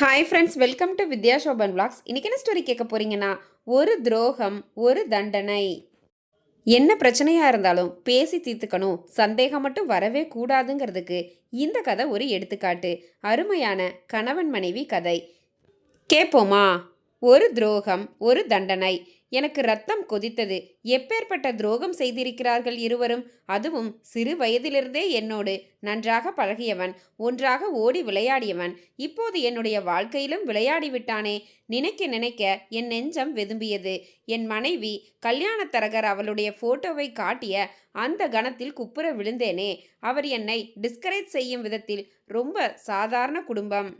Hi friends welcome to Vidya Soban blogs இன்றைக்கி என்ன story கேட்க போகிறீங்கன்னா ஒரு துரோகம் ஒரு தண்டனை. என்ன பிரச்சனையாக இருந்தாலும் பேசி தீர்த்துக்கணும். சந்தேகம் மட்டும் வரவே கூடாதுங்கிறதுக்கு இந்த கதை ஒரு எடுத்துக்காட்டு. அருமையான கணவன் மனைவி கதை. கேட்போமா? ஒரு துரோகம் ஒரு தண்டனை. எனக்கு ரத்தம் கொதித்தது. எப்பேற்பட்ட துரோகம் செய்திருக்கிறார்கள் இருவரும்? அதுவும் சிறு வயதிலிருந்தே என்னோடு நன்றாக பழகியவன் ஒன்றாக ஓடி விளையாடியவன். இப்போது என்னுடைய வாழ்க்கையிலும் விளையாடி விட்டானே நினைக்க நினைக்க என் நெஞ்சம் வெதும்பியது. என் மனைவி கல்யாணத்தரகர் அவளுடைய போட்டோவை காட்டிய அந்த கணத்தில் குப்புற விழுந்தேனே. அவர் என்னை டிஸ்கரேஜ் செய்யும் விதத்தில் ரொம்ப சாதாரண குடும்பம்.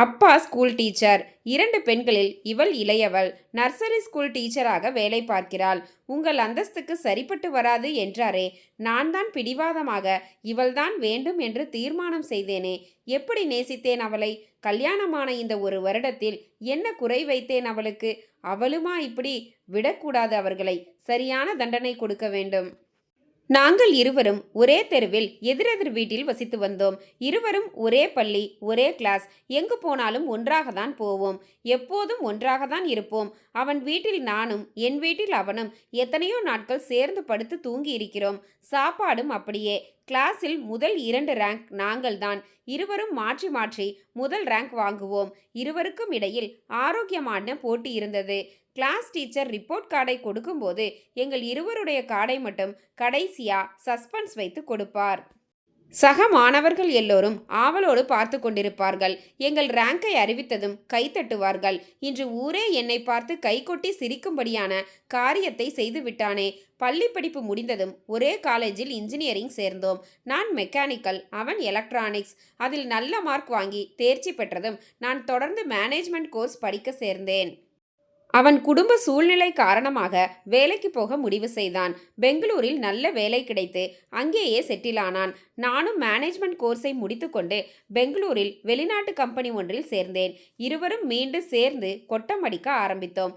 அப்பா ஸ்கூல் டீச்சர். இரண்டு பெண்களில் இவள் இளையவள். நர்சரி ஸ்கூல் டீச்சராக வேலை பார்க்கிறாள். உங்கள் அந்தஸ்துக்கு சரிப்பட்டு வராது என்றாரே. நான் தான் பிடிவாதமாக இவள்தான் வேண்டும் என்று தீர்மானம் செய்தேனே. எப்படி நேசித்தேன் அவளை? கல்யாணமான இந்த ஒரு வருடத்தில் என்ன குறை வைத்தேன் அவளுக்கு? அவளுமா இப்படி விடக்கூடாது அவர்களை. சரியான தண்டனை கொடுக்க வேண்டும். நாங்கள் இருவரும் ஒரே தெருவில் எதிரெதிர் வீட்டில் வசித்து வந்தோம். இருவரும் ஒரே பள்ளி ஒரே கிளாஸ் எங்கு போனாலும் ஒன்றாக தான் போவோம். எப்போதும் ஒன்றாக தான் இருப்போம். அவன் வீட்டில் நானும் என் வீட்டில் அவனும் எத்தனையோ நாட்கள் சேர்ந்து படுத்து தூங்கி இருக்கிறோம். சாப்பாடும் அப்படியே. கிளாஸில் முதல் இரண்டு ரேங்க் நாங்கள்தான். இருவரும் மாற்றி மாற்றி முதல் ரேங்க் வாங்குவோம். இருவருக்கும் இடையில் ஆரோக்கியமான போட்டி இருந்தது. கிளாஸ் டீச்சர் ரிப்போர்ட் கார்டை கொடுக்கும்போது எங்கள் இருவருடைய கார்டை மட்டும் கடைசியாக சஸ்பென்ஸ் வைத்து கொடுப்பார். சக மாணவர்கள் எல்லோரும் ஆவலோடு பார்த்து கொண்டிருப்பார்கள். எங்கள் ரேங்கை அறிவித்ததும் கைத்தட்டுவார்கள் இன்று ஊரே என்னை பார்த்து கைகொட்டி சிரிக்கும்படியான காரியத்தை செய்து விட்டானே. பள்ளி படிப்பு முடிந்ததும் ஒரே காலேஜில் இன்ஜினியரிங் சேர்ந்தோம். நான் மெக்கானிக்கல் அவன் எலக்ட்ரானிக்ஸ். அதில் நல்ல மார்க் வாங்கி தேர்ச்சி பெற்றதும் நான் தொடர்ந்து மேனேஜ்மெண்ட் கோர்ஸ் படிக்க சேர்ந்தேன். அவன் குடும்ப சூழ்நிலை காரணமாக வேலைக்கு போக முடிவு செய்தான். பெங்களூரில் நல்ல வேலை கிடைத்து அங்கேயே செட்டில் ஆனான். நானும் மேனேஜ்மெண்ட் கோர்ஸை முடித்துக்கொண்டு பெங்களூரில் வெளிநாட்டு கம்பெனி ஒன்றில் சேர்ந்தேன். இருவரும் மீண்டும் சேர்ந்து கொட்டம் அடிக்க ஆரம்பித்தோம்.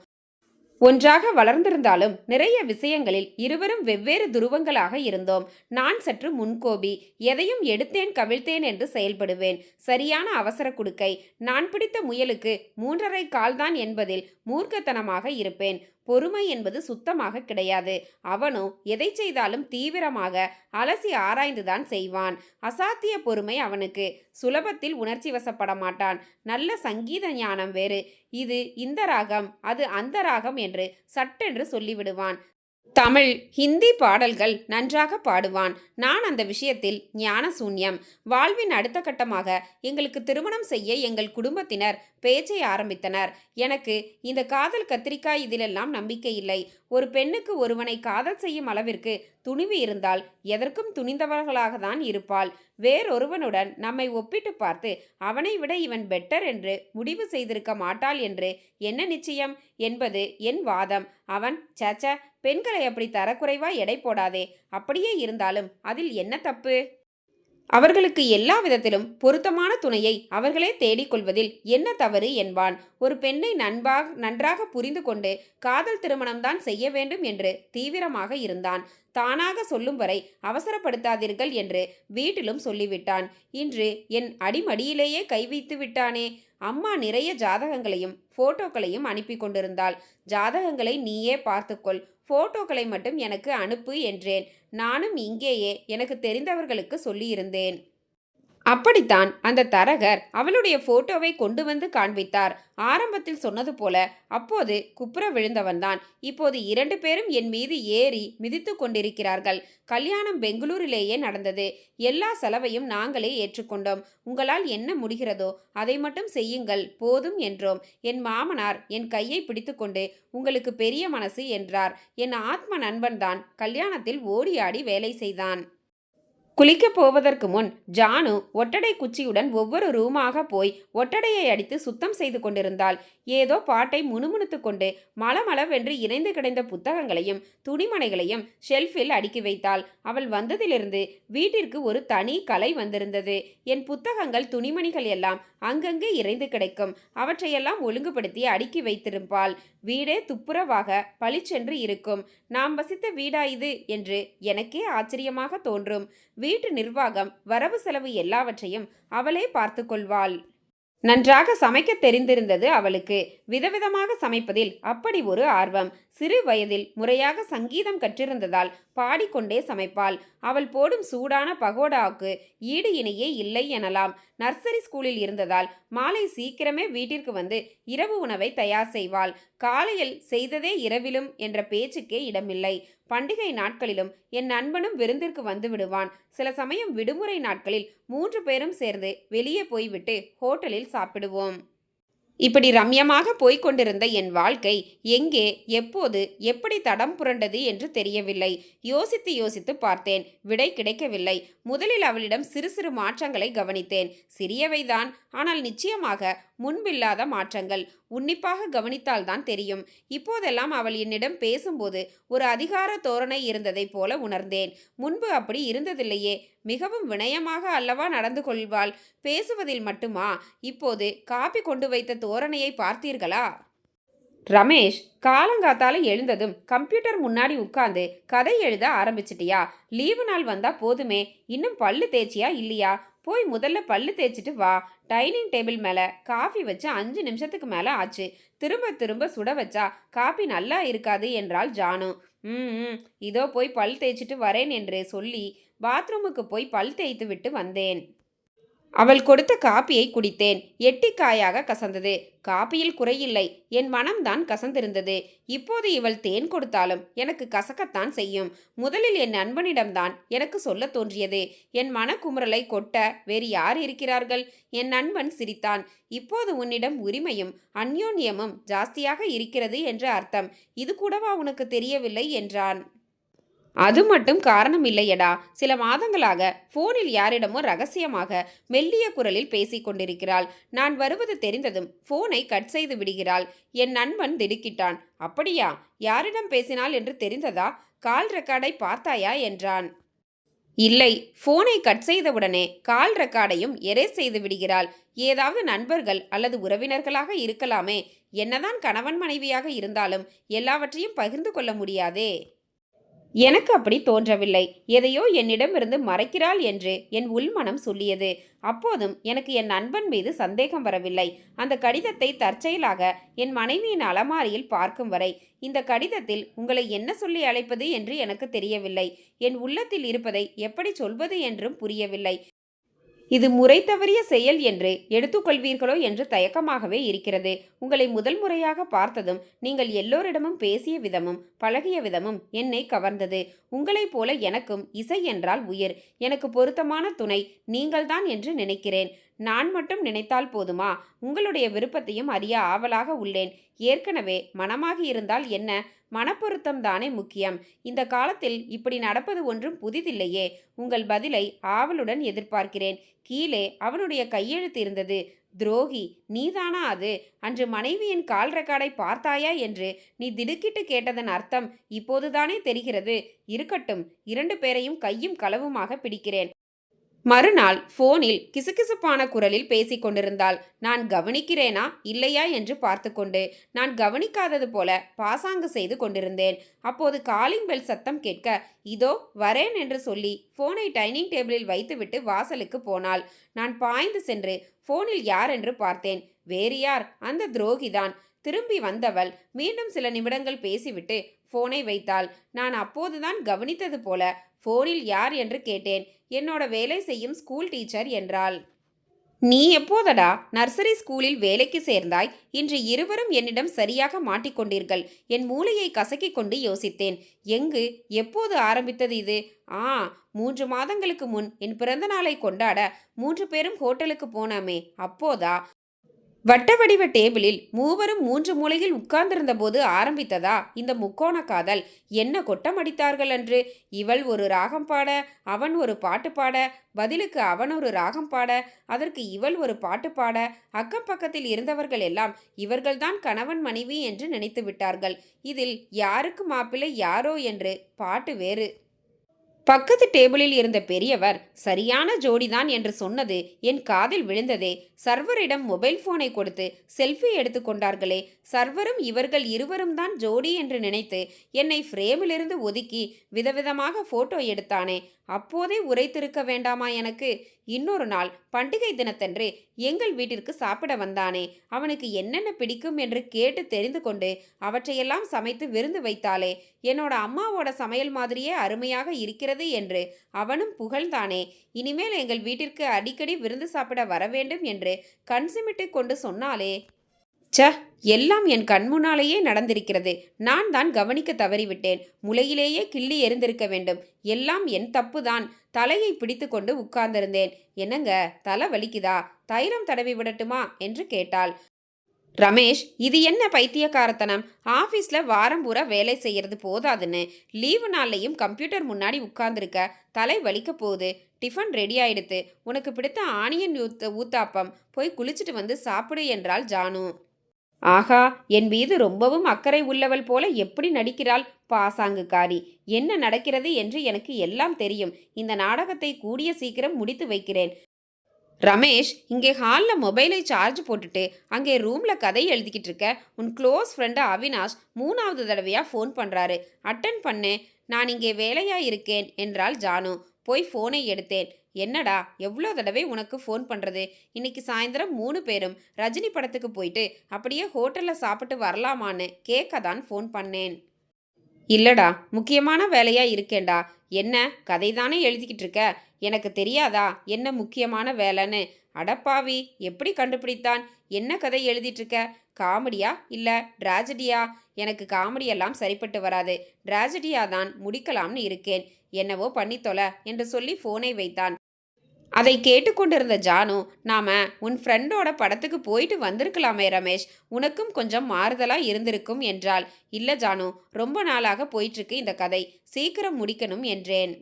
ஒன்றாக வளர்ந்திருந்தாலும் நிறைய விஷயங்களில் இருவரும் வெவ்வேறு துருவங்களாக இருந்தோம். நான் சற்று முன்கோபி எதையும் எடுத்தேன் கவிழ்த்தேன் என்று செயல்படுவேன். சரியான அவசர குடுக்கை. நான் பிடித்த முயலுக்கு மூன்றரை கால்தான் என்பதில் மூர்க்கத்தனமாக இருப்பேன். பொறுமை என்பது சுத்தமாக கிடையாது. அவனோ எதை செய்தாலும் தீவிரமாக அலசி ஆராய்ந்துதான் செய்வான். அசாத்திய பொறுமை அவனுக்கு சுலபத்தில் உணர்ச்சி வசப்பட மாட்டான். நல்ல சங்கீத ஞானம் வேறு. இது இந்த ராகம் அது அந்த ராகம் என்று சட்டென்று சொல்லிவிடுவான். தமிழ் ஹிந்தி பாடல்கள் நன்றாக பாடுவான். நான் அந்த விஷயத்தில் ஞான சூன்யம் வாழ்வின் அடுத்த கட்டமாக எங்களுக்கு திருமணம் செய்ய எங்கள் குடும்பத்தினர் பேச்சை ஆரம்பித்தனர். எனக்கு இந்த காதல் கத்திரிக்காய் இதிலெல்லாம் நம்பிக்கை இல்லை. ஒரு பெண்ணுக்கு ஒருவனை காதல் செய்யும் அளவிற்கு துணிவு இருந்தால் எதற்கும் துணிந்தவர்களாக தான் இருப்பாள். வேறொருவனுடன் நம்மை ஒப்பிட்டு பார்த்து அவனை விட இவன் பெட்டர் என்று முடிவு செய்திருக்க மாட்டாள் என்று என்ன நிச்சயம்? என்பது என் வாதம். அவன் சச்ச பெண்களை அப்படி தரக்குறைவா எடை போடாதே. அப்படியே இருந்தாலும் அதில் என்ன தப்பு? அவர்களுக்கு எல்லா விதத்திலும் பொருத்தமான துணையை அவர்களே தேடிக்கொள்வதில் என்ன தவறு என்பான். ஒரு பெண்ணை நண்பாக நன்றாக புரிந்து கொண்டு காதல் திருமணம்தான் செய்ய வேண்டும் என்று தீவிரமாக இருந்தான். தானாக சொல்லும் வரை அவசரப்படுத்தாதீர்கள் என்று வீட்டிலும் சொல்லிவிட்டான். இன்று என் அடிமடியிலேயே கைவித்து விட்டானே. அம்மா நிறைய ஜாதகங்களையும் போட்டோக்களையும் அனுப்பி கொண்டிருந்தாள் ஜாதகங்களை நீயே பார்த்துக்கொள். போட்டோக்களை மட்டும் எனக்கு அனுப்பு என்றேன். நானும் இங்கேயே எனக்கு தெரிந்தவர்களுக்கு சொல்லியிருந்தேன். அப்படித்தான் அந்த தரகர் அவளுடைய போட்டோவை கொண்டு வந்து காண்பித்தார். ஆரம்பத்தில் சொன்னது போல அப்போது குப்புற விழுந்தவன்தான். இப்போது இரண்டு பேரும் என் மீது ஏறி மிதித்து கொண்டிருக்கிறார்கள். கல்யாணம் பெங்களூரிலேயே நடந்தது. எல்லா செலவையும் நாங்களே ஏற்றுக்கொண்டோம். உங்களால் என்ன முடிகிறதோ அதை மட்டும் செய்யுங்கள் போதும் என்றோம். என் மாமனார் என் கையை பிடித்துக்கொண்டு உங்களுக்கு பெரிய மனசு என்றார். என் ஆத்ம நண்பன்தான் கல்யாணத்தில் ஓடியாடி வேலை செய்தான். குளிக்கப் போவதற்கு முன் ஜானு ஒட்டடை குச்சியுடன் ஒவ்வொரு ரூமாக போய் ஒட்டடையை அடித்து சுத்தம் செய்து கொண்டிருந்தாள். ஏதோ பாட்டை முணுமுணுத்து கொண்டு மலமளவென்று இணைந்து கிடந்த புத்தகங்களையும் துணிமணைகளையும் ஷெல்ஃபில் அடுக்கி வைத்தாள். அவள் வந்ததிலிருந்து வீட்டிற்கு ஒரு தனி கலை வந்திருந்தது. என் புத்தகங்கள் துணிமணிகள் எல்லாம் அங்கங்கே இறைந்து கிடைக்கும். அவற்றையெல்லாம் ஒழுங்குபடுத்தி அடுக்கி வைத்திருப்பாள். வீடே துப்புரவாக பளிச்சென்று இருக்கும். நாம் வசித்த வீடா இது? என்று எனக்கே ஆச்சரியமாக தோன்றும். வீட்டு நிர்வாகம் வரவு செலவு எல்லாவற்றையும் அவளே பார்த்து கொள்வாள். நன்றாக சமைக்க தெரிந்திருந்தது அவளுக்கு. விதவிதமாக சமைப்பதில் அப்படி ஒரு ஆர்வம். சிறு வயதில் முறையாக சங்கீதம் கற்றிருந்ததால் பாடிக்கொண்டே சமைப்பாள். அவள் போடும் சூடான பகோடாவுக்கு ஈடு இணையே இல்லை எனலாம். நர்சரி ஸ்கூலில் இருந்ததால் மாலை சீக்கிரமே வீட்டிற்கு வந்து இரவு உணவை தயார் செய்வாள். காலையில் செய்ததே இரவிலும் என்ற பேச்சுக்கே இடமில்லை. பண்டிகை நாட்களிலும் என் நண்பனும் விருந்திற்கு வந்து விடுவான். சில சமயம் விடுமுறை நாட்களில் மூன்று பேரும் சேர்ந்து வெளியே போய்விட்டு ஹோட்டலில் சாப்பிடுவோம். இப்படி ரம்யமாக போய்கொண்டிருந்த என் வாழ்க்கை எங்கே எப்போது எப்படி தடம் புரண்டது என்று தெரியவில்லை. யோசித்து யோசித்து பார்த்தேன். விடை கிடைக்கவில்லை. முதலில் அவளிடம் சிறு சிறு மாற்றங்களை கவனித்தேன். சிறியவைதான் ஆனால் நிச்சயமாக முன்பில்லாத மாற்றங்கள். உன்னிப்பாக கவனித்தால்தான் தெரியும். இப்போதெல்லாம் அவள் என்னிடம் பேசும்போது ஒரு அதிகார தோரணை இருந்ததைப் போல உணர்ந்தேன். முன்பு அப்படி இருந்ததில்லையே. மிகவும் வினயமாக அல்லவா நடந்து கொள்வாள்? பேசுவதில் மட்டுமா? இப்போது காப்பி கொண்டு வைத்த தோரணையை பார்த்தீர்களா? ரமேஷ் காலங்காத்தால எழுந்ததும் கம்ப்யூட்டர் முன்னாடி உட்காந்து கதை எழுத ஆரம்பிச்சிட்டியா? லீவு நாள் வந்தா போதுமே இன்னும் பல்லு தேய்ச்சியா இல்லையா? போய் முதல்ல பல்லு தேய்ச்சிட்டு வா. டைனிங் டேபிள் மேலே காஃபி வச்சு அஞ்சு நிமிஷத்துக்கு மேலே ஆச்சு. திரும்ப திரும்ப சுட வச்சா காஃபி நல்லா இருக்காது என்றாள் ஜானு. ம் ம், இதோ போய் பல் தேய்ச்சிட்டு வரேன் என்று சொல்லி பாத்ரூமுக்கு போய் பல் தேய்த்து விட்டு வந்தேன். அவள் கொடுத்த காப்பியை குடித்தேன். எட்டிக்காயாக கசந்தது. காப்பியில் குறையில்லை. என் மனம்தான் கசந்திருந்தது. இப்போது இவள் தேன் கொடுத்தாலும் எனக்கு கசக்கத்தான் செய்யும். முதலில் என் நண்பனிடம்தான் எனக்கு சொல்ல தோன்றியது. என் மனக்குமுறலை கொட்ட வேறு யார் இருக்கிறார்கள்? என் நண்பன் சிரித்தான். இப்போது உன்னிடம் உரிமையும் அந்யோன்யமும் ஜாஸ்தியாக இருக்கிறது என்று அர்த்தம். இது கூடவா உனக்கு தெரியவில்லை? என்றான். அது மட்டும் காரணம் இல்லையடா. சில மாதங்களாக போனில் யாரிடமோ ரகசியமாக மெல்லிய குரலில் பேசிக் கொண்டிருக்கிறாள். நான் வருவது தெரிந்ததும் போனை கட் செய்து விடுகிறாள். என் நண்பன் திடுக்கிட்டான். அப்படியா? யாரிடம் பேசினாள் என்று தெரிந்ததா? கால் ரெக்கார்டை பார்த்தாயா? என்றான். இல்லை. போனை கட் செய்தவுடனே கால் ரெக்கார்டையும் எரேஸ் செய்து விடுகிறாள். ஏதாவது நண்பர்கள் அல்லது உறவினர்களாக இருக்கலாமே. என்னதான் கணவன் மனைவியாக இருந்தாலும் எல்லாவற்றையும் பகிர்ந்து கொள்ள முடியாதே. எனக்கு அப்படி தோன்றவில்லை. எதையோ என்னிடமிருந்து மறைக்கிறாள் என்று என் உள்மனம் சொல்லியது. அப்போதும் எனக்கு என் நண்பன் மீது சந்தேகம் வரவில்லை. அந்த கடிதத்தை தற்செயலாக என் மனைவியின் அலமாரியில் பார்க்கும் வரை இந்த கடிதத்தில் உங்களை என்ன சொல்லி அழைப்பது என்று எனக்கு தெரியவில்லை. என் உள்ளத்தில் இருப்பதை எப்படி சொல்வது என்றும் புரியவில்லை. இது முறை தவறிய செயல் என்று எடுத்துக்கொள்வீர்களோ என்று தயக்கமாகவே இருக்கிறது. உங்களை முதல் முறையாக பார்த்ததும் நீங்கள் எல்லோரிடமும் பேசிய விதமும் பழகிய விதமும் என்னை கவர்ந்தது. உங்களைப் போல எனக்கும் இசை என்றால் உயிர். எனக்கு பொருத்தமான துணை நீங்கள்தான் என்று நினைக்கிறேன். நான் மட்டும் நினைத்தால் போதுமா? உங்களுடைய விருப்பத்தையும் அறிய ஆவலாக உள்ளேன். ஏற்கனவே மனமாகி இருந்தால் என்ன? மனப்பொருத்தம் தானே முக்கியம். இந்த காலத்தில் இப்படி நடப்பது ஒன்றும் புதிதில்லையே. உங்கள் பதிலை ஆவலுடன் எதிர்பார்க்கிறேன். கீழே அவனுடைய கையெழுத்து இருந்தது. துரோகி நீதானா அது? அன்று மனைவியின் கால் ரெக்கார்டை பார்த்தாயா என்று நீ திடுக்கிட்டு கேட்டதன் அர்த்தம் இப்போதுதானே தெரிகிறது. இருக்கட்டும் இரண்டு பேரையும் கையும் களவுமாக பிடிக்கிறேன். மறுநாள் போனில் கிசுகிசுப்பான குரலில் பேசிக் கொண்டிருந்தாள். நான் கவனிக்கிறேனா? இல்லையா? என்று பார்த்துக்கொண்டு நான் கவனிக்காதது போல பாசாங்கு செய்து கொண்டிருந்தேன். அப்போது காலிங் பெல் சத்தம் கேட்க இதோ வரேன் என்று சொல்லி போனை டைனிங் டேபிளில் வைத்துவிட்டு வாசலுக்கு போனாள். நான் பாய்ந்து சென்று போனில் யார் என்று பார்த்தேன். வேறு யார்? அந்த துரோகிதான். திரும்பி வந்தவள் மீண்டும் சில நிமிடங்கள் பேசிவிட்டு போனை வைத்தாள். நான் அப்போதுதான் கவனித்தது போல போனில் யார் என்று கேட்டேன். என்னோட வேலை செய்யும் ஸ்கூல் டீச்சர் என்றாள். நீ எப்போதடா நர்சரி ஸ்கூலில் வேலைக்கு சேர்ந்தாய்? இன்று இருவரும் என்னிடம் சரியாக மாட்டிக்கொண்டீர்கள். என் மூளையை கசக்கிக் கொண்டு யோசித்தேன். எங்கு? எப்போது ஆரம்பித்தது இது? ஆ மூன்று மாதங்களுக்கு முன் என் பிறந்த நாளை கொண்டாட மூன்று பேரும் ஹோட்டலுக்கு போனாமே. அப்போதா? வட்ட வடிவ டேபிளில் மூவரும் மூன்று மூலையில் உட்கார்ந்திருந்த போது ஆரம்பித்ததா? இந்த முக்கோண காதல் என்ன கொட்டமடித்தார்கள் என்று இவள் ஒரு ராகம் பாட அவன் ஒரு பாட்டு பாட பதிலுக்கு அவன் ஒரு ராகம் பாட அதற்கு இவள் ஒரு பாட்டு பாட அக்கம் பக்கத்தில் இருந்தவர்கள் எல்லாம் இவர்கள்தான் கணவன் மனைவி என்று நினைத்து விட்டார்கள். இதில் யாருக்கு மாப்பிள்ளை யாரோ என்று பாட்டு வேறு. பக்கத்து டேபிளில் இருந்த பெரியவர் சரியான ஜோடிதான் என்று சொன்னது என் காதில் விழுந்ததே. சர்வரிடம் மொபைல் போனை கொடுத்து செல்ஃபி எடுத்துக்கொண்டார்களே சர்வரும் இவர்கள் இருவரும் தான் ஜோடி என்று நினைத்து என்னை ஃப்ரேமிலிருந்து ஒதுக்கி விதவிதமாக போட்டோ எடுத்தானே. அப்போதே உரைத்திருக்க வேண்டாமா எனக்கு? இன்னொரு நாள் பண்டிகை தினத்தன்று எங்கள் வீட்டிற்கு சாப்பிட வந்தானே அவனுக்கு என்னென்ன பிடிக்கும் என்று கேட்டு தெரிந்து கொண்டு அவற்றையெல்லாம் சமைத்து விருந்து வைத்தாளே என்னோட அம்மாவோட சமையல் மாதிரியே அருமையாக இருக்கிறது என்று அவனும் புகழ்ந்தானே இனிமேல் எங்கள் வீட்டிற்கு அடிக்கடி விருந்து சாப்பிட வர வேண்டும் என்று கண் சிமிட்டு கொண்டு சொன்னாலே ச்ச எல்லாம் என் கண்முன்னாலேயே நடந்திருக்கிறது. நான் தான் கவனிக்க தவறிவிட்டேன். முளையிலேயே கிள்ளி எரிந்திருக்க வேண்டும். எல்லாம் என் தப்பு தான் தலையை பிடித்து கொண்டு உட்கார்ந்திருந்தேன். என்னங்க தலை வலிக்குதா? தைலம் தடவி விடட்டுமா? என்று கேட்டாள். ரமேஷ் இது என்ன பைத்தியக்காரத்தனம்? ஆஃபீஸில் வாரம் பூரா வேலை செய்கிறது போதாதுன்னு. லீவு நாள்லையும் கம்ப்யூட்டர் முன்னாடி உட்கார்ந்துருக்க தலை வலிக்க போகுது. டிஃபன் ரெடி ஆயிடுத்து. உனக்கு பிடித்த ஆனியன் ஊத்த ஊத்தாப்பம். போய் குளிச்சுட்டு வந்து சாப்பிடு என்றாள் ஜானு. ஆஹா என் மீது ரொம்பவும் அக்கறை உள்ளவள் போல எப்படி நடிக்கிறாள்? பாசாங்குக்காரி என்ன நடக்கிறது என்று எனக்கு எல்லாம் தெரியும். இந்த நாடகத்தை கூடிய சீக்கிரம் முடித்து வைக்கிறேன். ரமேஷ் இங்கே ஹாலில் மொபைலை சார்ஜ் போட்டுட்டு அங்கே ரூமில் கதை எழுதிக்கிட்டு இருக்க. உன் க்ளோஸ் ஃப்ரெண்டு அவினாஷ் மூணாவது தடவையாக ஃபோன் பண்ணுறாரு அட்டன் பண்ணு நான் இங்கே வேலையாக இருக்கேன் என்றாள் ஜானு. போய் ஃபோனை எடுத்தேன். என்னடா எவ்வளோ தடவை உனக்கு ஃபோன் பண்ணுறது இன்னைக்கு சாயந்தரம் மூணு பேரும் ரஜினி படத்துக்கு போயிட்டு அப்படியே ஹோட்டலில் சாப்பிட்டு வரலாமான்னு கேட்க தான் ஃபோன் பண்ணேன். இல்லடா முக்கியமான வேலையாக இருக்கேன்டா. என்ன கதை தானே எழுதிக்கிட்டு இருக்க? எனக்கு தெரியாதா? என்ன முக்கியமான வேலைன்னு? அடப்பாவி எப்படி கண்டுபிடித்தான்? என்ன கதை எழுதிட்டுருக்க காமெடியா இல்லை டிராஜடியா? எனக்கு காமெடியெல்லாம் சரிப்பட்டு வராது. ட்ராஜடியா தான் முடிக்கலாம்னு இருக்கேன். என்னவோ பண்ணித்தொல என்று சொல்லி ஃபோனை வைத்தான். அதை கேட்டுக்கொண்டிருந்த ஜானு நாம உன் ஃப்ரெண்டோட படத்துக்கு போயிட்டு வந்திருக்கலாமே ரமேஷ். உனக்கும் கொஞ்சம் மாறுதலா இருந்திருக்கும் என்றாள். இல்ல ஜானு ரொம்ப நாளாக போயிட்டுருக்கு இந்த கதை. சீக்கிரம் முடிக்கணும் என்றேன்.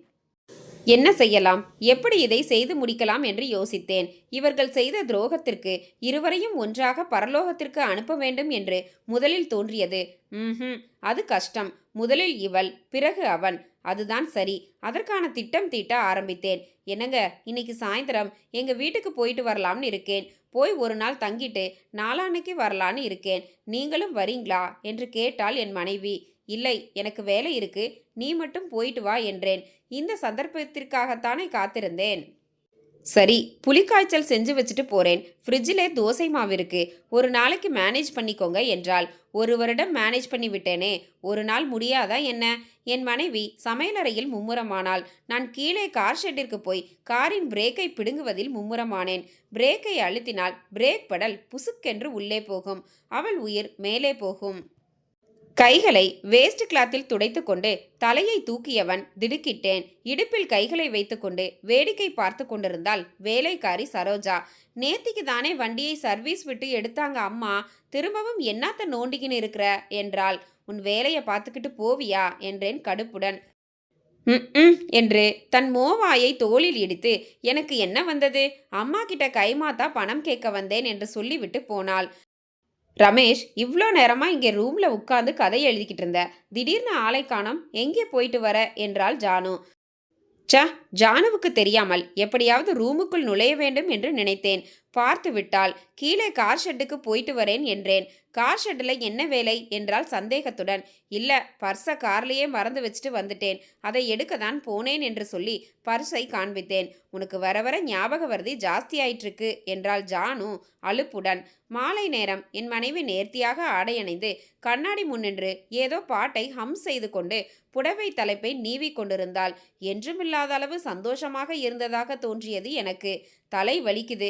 என்ன செய்யலாம்? எப்படி இதை செய்து முடிக்கலாம்? என்று யோசித்தேன். இவர்கள் செய்த துரோகத்திற்கு இருவரையும் ஒன்றாக பரலோகத்திற்கு அனுப்ப வேண்டும் என்று முதலில் தோன்றியது. ம் அது கஷ்டம். முதலில் இவள் பிறகு அவன். அதுதான் சரி. அதற்கான திட்டம் தீட்ட ஆரம்பித்தேன். என்னங்க இன்னைக்கு சாயந்தரம் எங்கள் வீட்டுக்கு போயிட்டு வரலாம்னு இருக்கேன். போய் ஒரு நாள் தங்கிட்டு நாளான்னைக்கு வரலான்னு இருக்கேன். நீங்களும் வரீங்களா? என்று கேட்டாள் என் மனைவி. இல்லை எனக்கு வேலை இருக்கு. நீ மட்டும் போயிட்டு வா என்றேன். இந்த சந்தர்ப்பத்திற்காகத்தானே காத்திருந்தேன். சரி புலிக்காய்ச்சல் செஞ்சு வச்சுட்டு போறேன். ஃப்ரிட்ஜிலே தோசை மாவு இருக்கு. ஒரு நாளைக்கு மேனேஜ் பண்ணிக்கோங்க என்றால் ஒரு வருடம் மேனேஜ் பண்ணி விட்டேனே. ஒரு நாள் முடியாதா என்ன? என் மனைவி சமையலறையில் மும்முரமானாள். நான் கீழே கார் ஷெட்டிற்கு போய் காரின் பிரேக்கை பிடுங்குவதில் மும்முரமானேன். பிரேக்கை அழுத்தினால் பிரேக் படல் புசுக்கென்று உள்ளே போகும். அவள் உயிர் மேலே போகும். கைகளை வேஸ்ட் கிளாத்தில் துடைத்துக்கொண்டு தலையை தூக்கியவன் திடுக்கிட்டேன். இடுப்பில் கைகளை வைத்துக்கொண்டு வேடிக்கை பார்த்து கொண்டிருந்தாள் வேலைக்காரி சரோஜா. நேத்திக்கு தானே வண்டியை சர்வீஸ் விட்டு எடுத்தாங்க அம்மா. திரும்பவும் என்னத்த நோண்டிக்கின்னு இருக்கிற? என்றாள். உன் வேலையை பார்த்துக்கிட்டு போவியா? என்றேன் கடுப்புடன். ம் ம் என்று தன் மோவாயை தோளில் இடித்து எனக்கு என்ன வந்தது? அம்மா கிட்ட கைமாத்தா பணம் கேட்க வந்தேன் என்று சொல்லிவிட்டு போனாள். ரமேஷ் இவ்வளோ நேரமாக இங்கே ரூமில் உட்காந்து கதை எழுதிக்கிட்டு இருந்த. திடீர்னு ஆளை காணோம். எங்கே போயிட்டு வர? என்றாள் ஜானு. ச்ச ஜானுவுக்கு தெரியாமல் எப்படியாவது ரூமுக்குள் நுழைய வேண்டும் என்று நினைத்தேன். பார்த்துவிட்டால் கீழே கார் ஷெட்டுக்கு போயிட்டு வரேன் என்றேன். கார் ஷெட்டில் என்ன வேலை? என்றால் சந்தேகத்துடன். இல்லை பர்ஸை கார்லேயே மறந்து வச்சுட்டு வந்துட்டேன். அதை எடுக்க தான் போனேன் என்று சொல்லி பர்ஸை காண்பித்தேன். உனக்கு வர வர ஞாபக வருதி ஜாஸ்தி என்றால் ஜானு அலுப்புடன். மாலை நேரம் என் மனைவி நேர்த்தியாக ஆடையணிந்து கண்ணாடி முன்னின்று ஏதோ பாட்டை ஹம் செய்து கொண்டு புடவை தலைப்பை நீவி கொண்டிருந்தாள். என்றுமில்லாத அளவு சந்தோஷமாக இருந்ததாக தோன்றியது எனக்கு. தலை வலிக்குது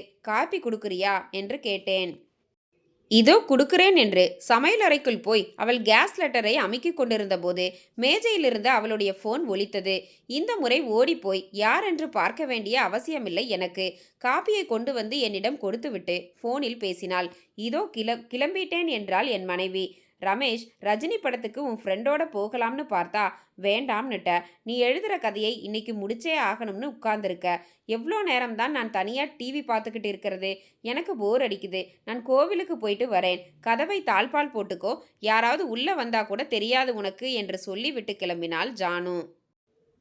காப்பி கொடுக்குறியா? என்று கேட்டேன். இதோ கொடுக்குறேன் என்று சமையலறைக்குள் போய் அவள் கேஸ் லெட்டரை அமைக்கிக் கொண்டிருந்த போது மேஜையிலிருந்து அவளுடைய ஃபோன் ஒலித்தது. இந்த முறை ஓடிப்போய் யார் என்று பார்க்க வேண்டிய அவசியமில்லை எனக்கு. காப்பியை கொண்டு வந்து என்னிடம் கொடுத்துவிட்டு ஃபோனில் பேசினாள். இதோ கிள கிளம்பிட்டேன் என்றாள் என் மனைவி. ரமேஷ் ரஜினி படத்துக்கு உன் ஃப்ரெண்டோட போகலாம்னு பார்த்தா வேண்டாம்னுட்ட. நீ எழுதுகிற கதையை இன்னைக்கு முடிச்சே ஆகணும்னு உட்கார்ந்துருக்க. எவ்வளோ நேரம்தான் நான் தனியாக டிவி பார்த்துக்கிட்டு இருக்கிறது. எனக்கு போர் அடிக்குது. நான் கோவிலுக்கு போயிட்டு வரேன். கதவை தாழ்பால் போட்டுக்கோ. யாராவது உள்ளே வந்தால் கூட தெரியாது உனக்கு என்று சொல்லிவிட்டு கிளம்பினாள் ஜானு.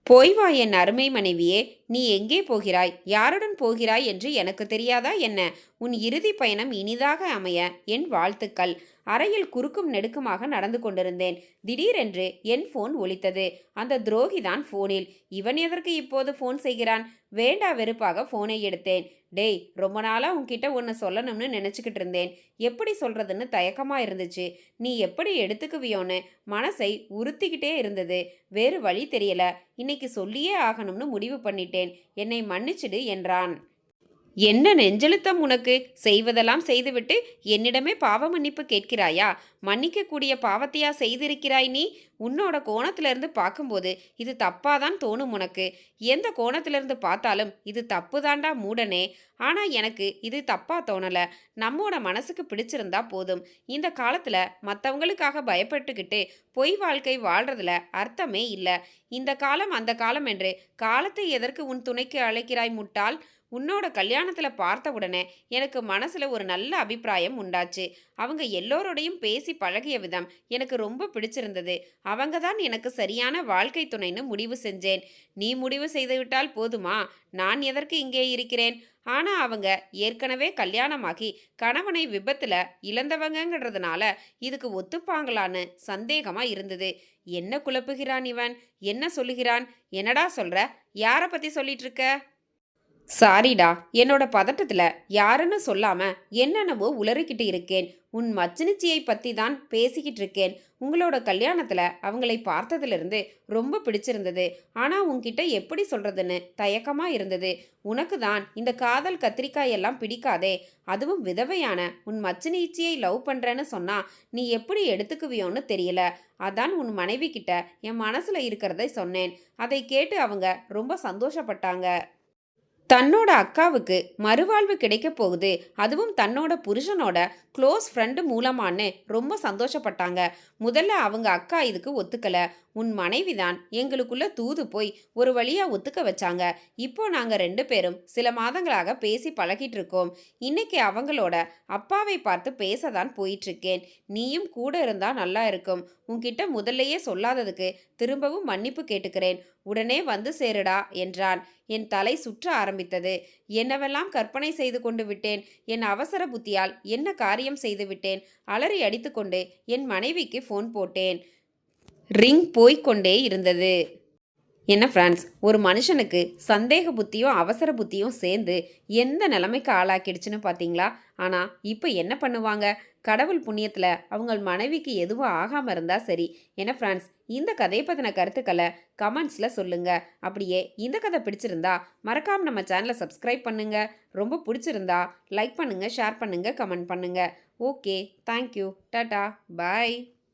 போய் வா என் அருமை மனைவியே. நீ எங்கே போகிறாய்? யாருடன் போகிறாய் என்று எனக்கு தெரியாதா என்ன? உன் இறுதி பயணம் இனிதாக அமைய. என் வாழ்த்துக்கள். அறையில் குறுக்கும் நெடுக்குமாக நடந்து கொண்டிருந்தேன். திடீரென்று என் ஃபோன் ஒலித்தது. அந்த துரோகிதான் ஃபோனில் இவன் எதற்கு இப்போது ஃபோன் செய்கிறான்? வேண்டா வெறுப்பாக ஃபோனை எடுத்தேன். டேய் ரொம்ப நாளாக உன்கிட்ட ஒன்று சொல்லணும்னு நினச்சிக்கிட்டு இருந்தேன். எப்படி சொல்கிறதுன்னு தயக்கமாக இருந்துச்சு. நீ எப்படி எடுத்துக்குவியோன்னு? மனசை உறுத்திக்கிட்டே இருந்தது. வேறு வழி தெரியல. இன்னைக்கு சொல்லியே ஆகணும்னு முடிவு பண்ணிட்டேன். என்னை மன்னிச்சிடு என்றான். என்ன நெஞ்செழுத்தம் உனக்கு? செய்வதெல்லாம் செய்துவிட்டு என்னிடமே பாவ மன்னிப்பு கேட்கிறாயா? மன்னிக்கக்கூடிய பாவத்தையா செய்திருக்கிறாய் நீ? உன்னோட கோணத்திலிருந்து பார்க்கும்போது இது தப்பாதான் தோணும் உனக்கு. எந்த கோணத்திலிருந்து பார்த்தாலும் இது தப்பு தாண்டா மூடனே. ஆனால் எனக்கு இது தப்பாக தோணலை. நம்மோட மனசுக்கு பிடிச்சிருந்தா போதும். இந்த காலத்தில் மற்றவங்களுக்காக பயப்பட்டுக்கிட்டு பொய் வாழ்க்கை வாழ்றதுல அர்த்தமே இல்லை. இந்த காலம் அந்த காலம் என்று காலத்தை எதற்கு உன் துணைக்கு அழைக்கிறாய் முட்டாள்? உன்னோட கல்யாணத்தில் பார்த்த உடனே எனக்கு மனசில் ஒரு நல்ல அபிப்பிராயம் உண்டாச்சு. அவங்க எல்லோரோடையும் பேசி பழகிய விதம் எனக்கு ரொம்ப பிடிச்சிருந்தது. அவங்க தான் எனக்கு சரியான வாழ்க்கை துணைன்னு முடிவு செஞ்சேன். நீ முடிவு செய்துவிட்டால் போதுமா? நான் எதற்கு இங்கே இருக்கிறேன்? ஆனால் அவங்க ஏற்கனவே கல்யாணமாகி கணவனை விபத்தில் இழந்தவங்கங்கிறதுனால இதுக்கு ஒத்துப்பாங்களான்னு சந்தேகமாக இருந்தது. என்ன குழப்புகிறான் இவன்? என்ன சொல்லுகிறான்? என்னடா சொல்கிற யாரை பற்றி சொல்லிட்டு இருக்க? சாரிடா என்னோட பதட்டத்தில் யாருன்னு சொல்லாமல் என்னென்னவோ உளறிக்கிட்டு இருக்கேன். உன் மச்சினிச்சியை பற்றி தான் பேசிக்கிட்டு இருக்கேன். உங்களோட கல்யாணத்தில் அவங்களை பார்த்ததுலேருந்து ரொம்ப பிடிச்சிருந்தது. ஆனால் உன்கிட்ட எப்படி சொல்கிறதுன்னு தயக்கமாக இருந்தது. உனக்கு தான் இந்த காதல் கத்திரிக்காய் எல்லாம் பிடிக்காதே. அதுவும் விதவையான உன் மச்சினிச்சியை லவ் பண்ணுறேன்னு சொன்னால் நீ எப்படி எடுத்துக்குவியோன்னு தெரியல. அதான் உன் மனைவி கிட்ட என் மனசில் இருக்கிறதை சொன்னேன். அதை கேட்டு அவங்க ரொம்ப சந்தோஷப்பட்டாங்க. தன்னோட அக்காவுக்கு மறுவாழ்வு கிடைக்க போகுது. அதுவும் தன்னோட புருஷனோட க்ளோஸ் ஃப்ரெண்டு மூலமான்னு ரொம்ப சந்தோஷப்பட்டாங்க. முதல்ல அவங்க அக்கா இதுக்கு ஒத்துக்கல. உன் மனைவி தான் எங்களுக்குள்ள தூது போய் ஒரு வழியாக ஒத்துக்க வச்சாங்க. இப்போ நாங்கள் ரெண்டு பேரும் சில மாதங்களாக பேசி பழகிட்டு இருக்கோம் இன்னைக்கு அவங்களோட அப்பாவை பார்த்து பேச தான் போயிட்டுருக்கேன். நீயும் கூட இருந்தால் நல்லா இருக்கும். உன்கிட்ட முதல்லையே சொல்லாததுக்கு திரும்பவும் மன்னிப்பு கேட்டுக்கிறேன். உடனே வந்து சேருடா என்றான். என் தலை சுற்ற ஆரம்பித்தது. என்னவெல்லாம் கற்பனை செய்து கொண்டு விட்டேன்? என் அவசர புத்தியால் என்ன காரியம் செய்து விட்டேன்? அலறி அடித்துக்கொண்டு என் மனைவிக்கு ஃபோன் போட்டேன். ரிங் போய்க்கொண்டே இருந்தது. என்ன ஃப்ரெண்ட்ஸ் ஒரு மனுஷனுக்கு சந்தேக புத்தியும் அவசர புத்தியும் சேர்ந்து எந்த நிலைமைக்கு ஆளாக்கிடுச்சுன்னு பார்த்தீங்களா ஆனால் இப்போ என்ன பண்ணுவாங்க? கடவுள் புண்ணியத்தில் அவங்க மனைவிக்கு எதுவும் ஆகாமல் இருந்தால் சரி. என்ன ஃப்ரெண்ட்ஸ் இந்த கதையை பற்றின கருத்துக்களை கமெண்ட்ஸில் சொல்லுங்கள் அப்படியே இந்த கதை பிடிச்சிருந்தா மறக்காமல் நம்ம சேனலை சப்ஸ்கிரைப் பண்ணுங்கள் ரொம்ப பிடிச்சிருந்தா லைக் பண்ணுங்கள் ஷேர் பண்ணுங்கள் கமெண்ட் பண்ணுங்கள் ஓகே தேங்க்யூ டாட்டா பாய்.